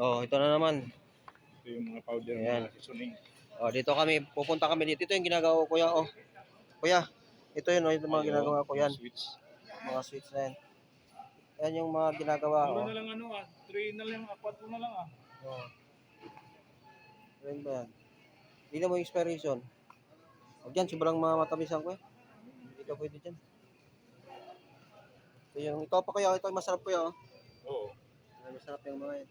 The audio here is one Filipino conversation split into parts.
Oh, ito na naman. Ito yung mga powder Ayan. na seasoning. Oh, dito kami, pupunta kami dito. Ito yung ginagawa ko, kuya. Oh. Kuya, ito yun, oh, yung mga ginagawa ko yan. Switch. Mga sweets na yan. Yan yung mga ginagawa ko. Ano na lang ano ah, 3 na lang, 4 na lang ah. Oh. Ayun ba yan? Hindi mo yung expiration. Huwag yan, sobrang mga matamisan ko eh. Hindi ka pwede dyan. Ito yung, ito pa kaya, ito yung masarap kuya oh. Oo. Masarap yung mga yan.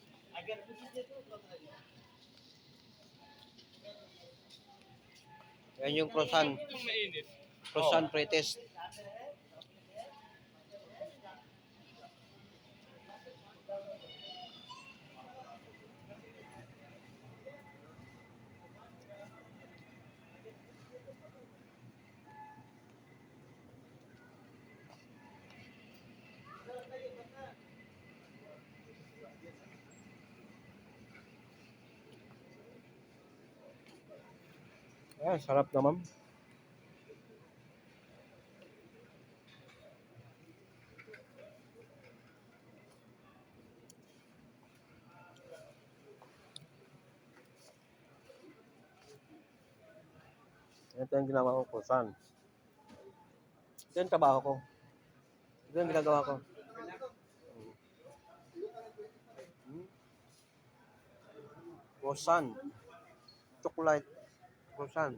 Yan yung croissant. Croissant pretest. Ayan, sarap naman. Ito yung ginawa ko croissant. Ito yung trabaho ko. Ito yung ginagawa ko. Hmm. Croissant. Chocolate. Croissant.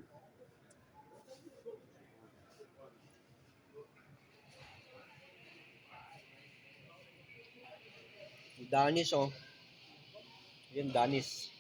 Danis oh. Yan, Danis.